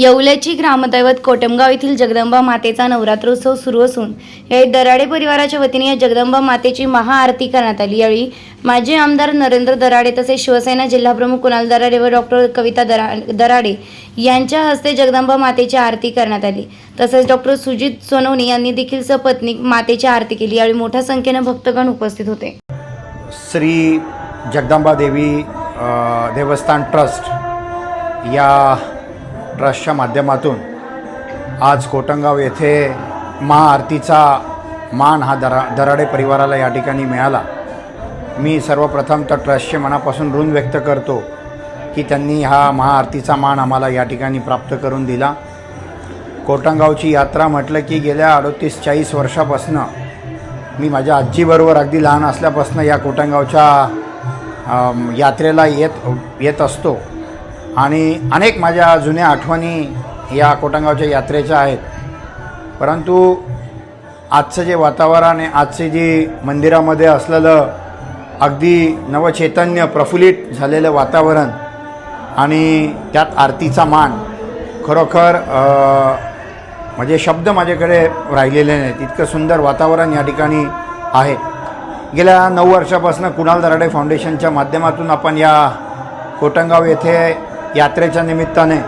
येवल्याची ग्रामदैवत कोटमगाव येथील जगदंबा मातेचा नवरात्रोत्सव सुरू असून यावेळी दराडे परिवाराच्या वतीने या जगदंबा मातेची महाआरती करण्यात आली. यावेळी माजी आमदार नरेंद्र दराडे तसेच शिवसेना जिल्हाप्रमुख कुणाल दराडे व डॉक्टर कविता दरा दराडे यांच्या हस्ते जगदंबा मातेची आरती करण्यात आली. तसेच डॉक्टर सुजित सोनवणे यांनी देखील सपत्नी मातेची आरती केली. यावेळी मोठ्या संख्येने भक्तगण उपस्थित होते. श्री जगदंबा देवी देवस्थान ट्रस्ट या ट्रस्टच्या माध्यमातून आज कोटंगाव येथे महाआरतीचा मान हा दरा दराडे परिवाराला या ठिकाणी मिळाला. मी सर्वप्रथम तर ट्रस्टचे मनापासून ऋण व्यक्त करतो की त्यांनी हा महाआरतीचा मान आम्हाला या ठिकाणी प्राप्त करून दिला. कोटंगावची यात्रा म्हटलं की गेल्या अडोतीस चाळीस वर्षापासनं मी माझ्या आजीबरोबर अगदी लहान असल्यापासून या कोटंगावच्या यात्रेला येत येत असतो. आणि अनेक माझ्या जुन्या आठवणी या कोटंगावच्या यात्रेच्या आहेत. परंतु आजचं जे वातावरण आहे आजचे जे मंदिरामध्ये असलेलं अगदी नवचैतन्य प्रफुल्लित झालेलं वातावरण आणि त्यात आरतीचा मान खरोखर म्हणजे शब्द माझ्याकडे राहिलेले नाहीत. इतकं सुंदर वातावरण या ठिकाणी आहे. गेल्या नऊ वर्षापासून कुणाल दराडे फाउंडेशनच्या माध्यमातून आपण या कोटंगाव येथे यात्रेच्या निमित्ताने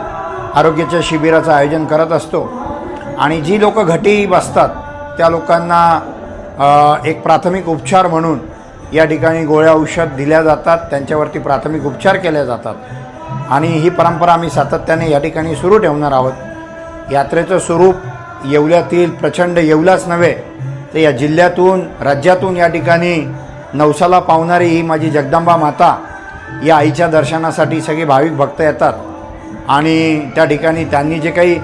आरोग्याच्या शिबिराचं आयोजन करत असतो. आणि जी लोक घटी बसतात त्या लोकांना एक प्राथमिक उपचार म्हणून या ठिकाणी गोळ्या औषध दिल्या जातात त्यांच्यावरती प्राथमिक उपचार केले जातात. आणि ही परंपरा आम्ही सातत्याने या ठिकाणी सुरू ठेवणार आहोत. यात्रेचं स्वरूप येवल्यातील प्रचंड येवलाच नव्हे तर या जिल्ह्यातून राज्यातून या ठिकाणी नवसाला पावणारी ही माझी जगदंबा माता या आईच्या दर्शनासाठी सगळे भाविक भक्त येतात. आणि त्या ठिकाणी त्यांनी जे काही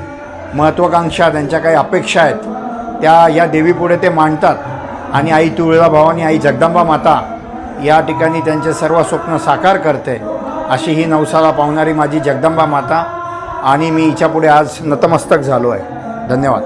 महत्त्वाकांक्षा त्यांच्या काही अपेक्षा आहेत त्या या देवीपुढे ते मांडतात. आणि आई तुळजाभवानी आई जगदंबा माता या ठिकाणी त्यांचे सर्व स्वप्न साकार करते. अशी ही नवसाला पावणारी माझी जगदंबा माता आणि मी हिच्यापुढे आज नतमस्तक झालो आहे. धन्यवाद.